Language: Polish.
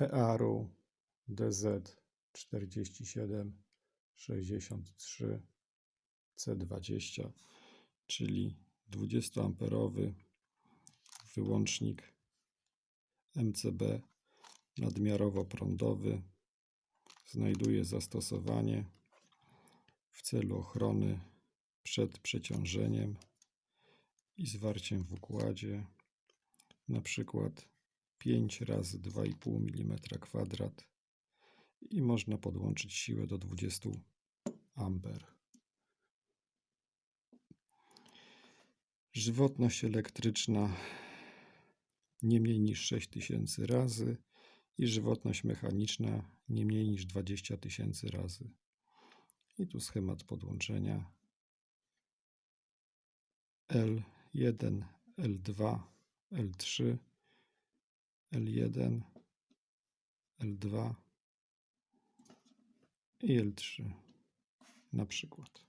EARU DZ 47 63 C20, czyli 20-amperowy wyłącznik MCB nadmiarowo prądowy znajduje zastosowanie w celu ochrony przed przeciążeniem i zwarciem w układzie. Na przykład 5 razy 2,5 mm kwadrat i można podłączyć siłę do 20 A. Żywotność elektryczna nie mniej niż 6000 razy i żywotność mechaniczna nie mniej niż 20 tysięcy razy. I tu schemat podłączenia L1, L2, L3, L1, L2 i L3 na przykład.